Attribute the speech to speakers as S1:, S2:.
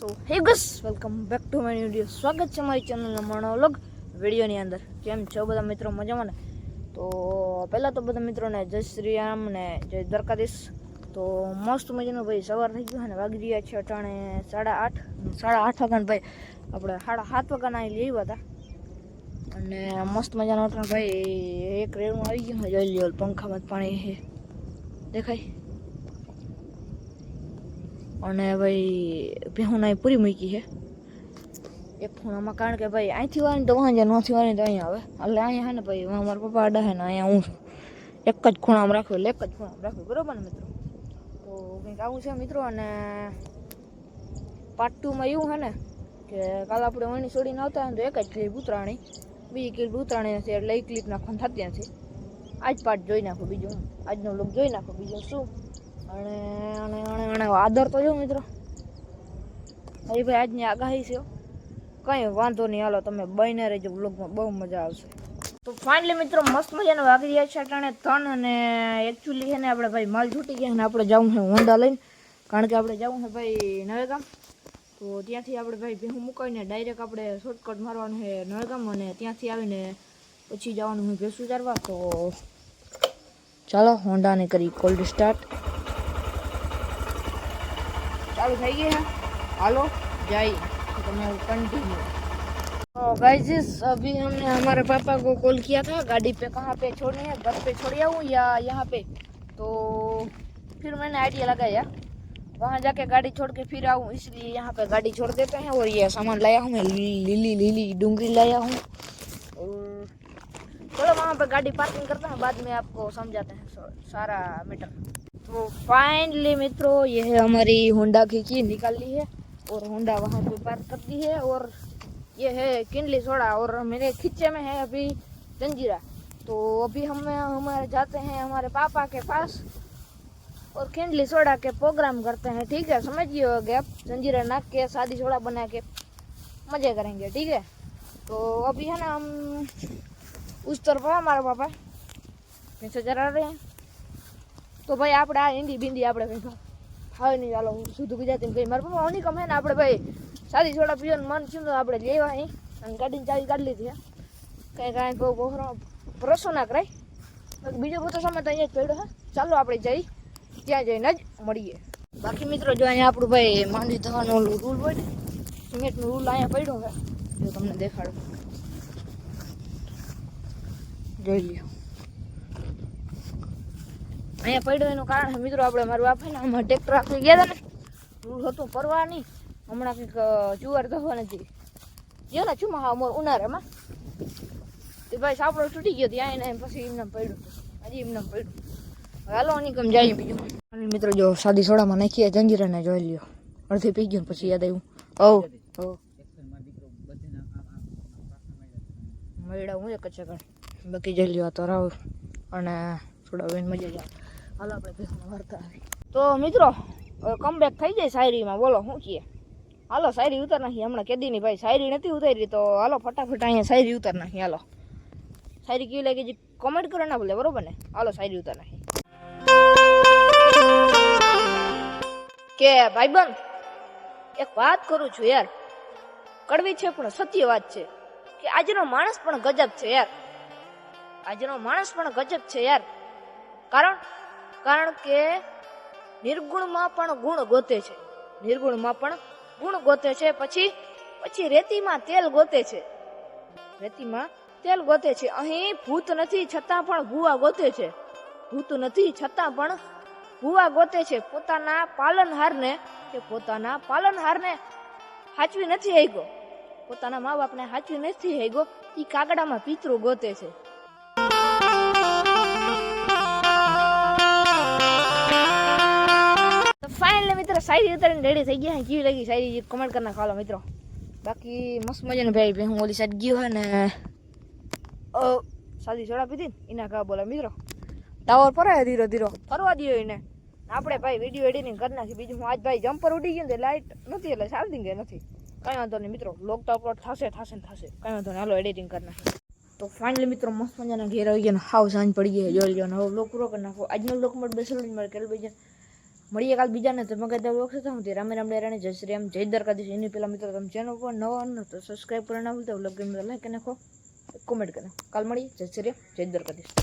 S1: So hey guys, welcome back to my video સ્વાગત છે મારી ચેનલના મોનોલોગ વિડીયોની અંદર. કેમ છો બધા મિત્રો મજામાં ને? તો પહેલાં તો બધા મિત્રોને જય શ્રી રામ ને જય દ્વારકાધીશ. તો મસ્ત મજાનો ભાઈ સવાર થઈ ગયું અને વાગી રહ્યા છે અટાણે સાડા આઠ સાડા આઠ વાગ્યાને ભાઈ. આપણે સાડા સાત વાગ્યાના અહીં લઈ હતા. અને મસ્ત મજાનો અટાણે ભાઈ, એક રેણું આવી ગયું જોઈ લ્યો પંખામાં પાણી દેખાય? અને ભાઈ, ભેહું અહીં પૂરી મૂકી છે. એક ખૂણામાં કારણ કે ભાઈ અહીંથી વાળી તો વાંજે નોથી વાળી તો અહીંયા આવે. એટલે અહીંયા હે ને ભાઈ, હું મારા પપ્પા અડા હે ને અહીંયા હું છું. એક જ ખૂણામાં રાખ્યું એટલે એક જ ખૂણામાં રાખ્યું બરાબર ને મિત્રો? તો કંઈક આવું છે મિત્રો, અને પાર્ટ ટુમાં એવું છે ને કે કાલ આપણે વણી છોડીને આવતા હોય તો એક જ ક્લિપ ઉતરાણી, બીજી ક્લિપ ઉતરાણી નથી, એટલે એ ક્લિપ નાખવાની થતી નથી. આજ પાર્ટ જોઈ નાખો બીજું હું. આજનો લોક જોઈ નાખો બીજું શું. અને અને અને અને આદર તો જો મિત્રો. હરી ભાઈ, આજની આગાહી છે. કંઈ વાંધો નહીં, હાલો, તમે બહીને રહેજો બ્લોગમાં બહુ મજા આવશે. તો ફાઇનલી મિત્રો, મસ્ત મજાના વાગી રહ્યા છે અટાણે ત્રણ અને એકચ્યુઅલી છે ને આપણે ભાઈ માલ છૂટી ગયા અને આપણે જવું છે હોન્ડા લઈને. કારણ કે આપણે જવું છે ભાઈ નવેગામ. તો ત્યાંથી આપણે ભાઈ ભેહું મુકાવીને ડાયરેક્ટ આપણે શોર્ટકટ મારવાનું છે નવેગામ અને ત્યાંથી આવીને પછી જવાનું હું ભેસું ચારવા. તો ચાલો, હોન્ડાને કરી કોલ્ડ સ્ટાર્ટ चालू થઈ ગઈ है हालो जाइए तो मैं कंटिन्यू तो गाइस अभी हमने हमारे पापा को कॉल किया था गाड़ी पे कहाँ पे छोड़नी है घर पे छोड़ आऊँ या यहाँ पे तो फिर मैंने आइडिया लगाया वहाँ जाके गाड़ी छोड़ के फिर आऊँ इसलिए यहाँ पे गाड़ी छोड़ देते हैं और ये सामान लाया हूँ मैं ली- लीली लीली डूंगरी लाया हूँ और चलो वहाँ पे गाड़ी पार्किंग करते हैं बाद में आपको समझाते हैं सा- सारा मैटर तो फाइनली मित्रों ये है हमारी होंडा की निकाल ली है और होंडा वहाँ पे पार्क कर दी है और ये है किनली सोडा और मेरे खींचे में है अभी जंजीरा। तो अभी हम हमारे जाते हैं हमारे पापा के पास और किनली सोडा के प्रोग्राम करते हैं, ठीक है? समझिए होगे आप जंजीरा नाक के शादी सोडा बना के मज़े करेंगे, ठीक है? तो अभी है ना हम उस तरफ़ है हमारे पापा। पीछे चला रहे हैं। તો ભાઈ આપણે આ હિન્દી બિંદી આપણે કંઈ હવે નહીં, ચાલો શુદ્ધ ગુજરાતી કંઈ મારા પપ્પા ઓની કમે ને આપણે ભાઈ સાદી સોડા પીવાનું મન થયું તો આપણે લેવા અહીં અને ગાડીની ચાવી કાઢી લીધી કંઈ કાંઈ બહુ બહોરો ભરોસો ના કરાય. બીજો બધો સમય તો અહીંયા જ પડ્યો, હે. ચાલો આપણે જઈ. ત્યાં જઈને જ મળીએ. બાકી મિત્રો, જો અહીંયા આપણું ભાઈ માંડી થવાનો રૂલ હોય ને, સિમેન્ટનું રૂલ અહીંયા પડ્યો હે જો તમને દેખાડું. જોઈ લ્યો. અહીંયા પડ્યો એનું કારણ મિત્રો, આપણે મારું બાપા ને આમાં ટ્રેક્ટર આખી ગયા ને. રૂલ હતું પરવાની હમણાં કંઈક જુવાર દવા નથી. ગયો ને ચુમા હા મોર ઉનાળામાં. તે ભાઈ સાપડો તૂટી ગયો ત્યાં એને પછી એમને પડ્યું હજી એમને પડ્યું. હાલો નિકમ જાય બીજું. મિત્રો, જો સાદી સોડામાં નાખીએ જંજીરાને જોઈ લ્યો. અડધી પી ગયો પછી યાદ આવ્યું. ઓ ઓ મળ્યા હું એક જ બાકી જઈ લ્યો તો રાવ. અને થોડા વેન મજા જાય હાલો આપણે ભેગું વાર્તા આવી. તો મિત્રો કમબેક થઈ જાય શાયરીમાં, બોલો, શું છીએ હાલો, શાયરી ઉતાર નાખી હમણાં કેદીની ભાઈ શાયરી નથી ઉતારી, તો હાલો, ફટાફટ અહીંયા શાયરી ઉતાર નાખી હાલો. શાયરી કેવી લાગી જે કોમેન્ટ કરો ના ભૂલે, બરોબર ને? હાલો, શાયરી ઉતાર નાખી કે ભાઈબંધ, એક વાત કરું છું યાર. કડવી છે પણ સત્ય વાત છે. કે આજનો માણસ પણ ગજબ છે યાર. આજનો માણસ પણ ગજબ છે યાર. કારણ કારણ કે નિર્ગુણમાં પણ ગુણ ગોતે છે. નિર્ગુણમાં પણ ગુણ ગોતે છે. પછી પછી રેતીમાં તેલ ગોતે છે. રેતીમાં તેલ ગોતે છે. અહીં ભૂત નથી, છતાં પણ ભૂવા ગોતે છે. ભૂત નથી, છતાં પણ ભૂવા ગોતે છે. પોતાના પાલનહારને, કે પોતાના પાલનહારને હાચવી નથી હૈગો પોતાના મા બાપને હાચવી નથી હૈગો એ કાગડામાં પિતૃ ગોતે છે. ફાઇનલી મિત્રો શાયરી ઉતારીને રેડી થઈ ગયા. કેવી લાગી શાયરી કમેન્ટ કરી નાખો મિત્રો. બાકી મસ્ત મજાનું ભાઈ ભાઈ હું ઓલી સાઈડ ગયો હે ને અ, સાદી સોડા પીધી એના કા બોલા મિત્રો ટાવર હે ધીરો ધીરો? ફરવા દો એને. આપણે ભાઈ વીડિયો એડિટિંગ કરી નાખી. બીજું હું આજ ભાઈ જમ્પર ઉડી ગયું ને લાઇટ નથી એટલે ચાર્જિંગ એ નથી. કઈ વાંધો નહીં મિત્રો. લોક તો અપલોડ થશે થશે ને થશે. કઈ વાંધો નહીં હાલો એડિટિંગ કરી નાખી તો ફાઇનલી મિત્રો મસ્ત મજાના ઘેર આવી ગયા હાવ સાંજ પડી ગઈ. જોઈ લો હવે લોક પૂરો કરી નાખો. આજનો લોક મળે બેસેલો મળે કેલ ભાઈ મળીએ કાલ બીજાને તમે કહેતા તો સાથે હું રામે રામ ડેરાણી જય શ્રી રામ, જય દ્વારકાધીશ. એની પહેલાં મિત્રો તમે ચેનલ પર નવા હો તો સબસ્ક્રાઈબ કરવા ના ભૂલતા વ્લોગ ગમે લાઈક નાખો કોમેન્ટ કરી કાલ મળીએ. જય શ્રી રામ, જય દ્વારકાધીશ.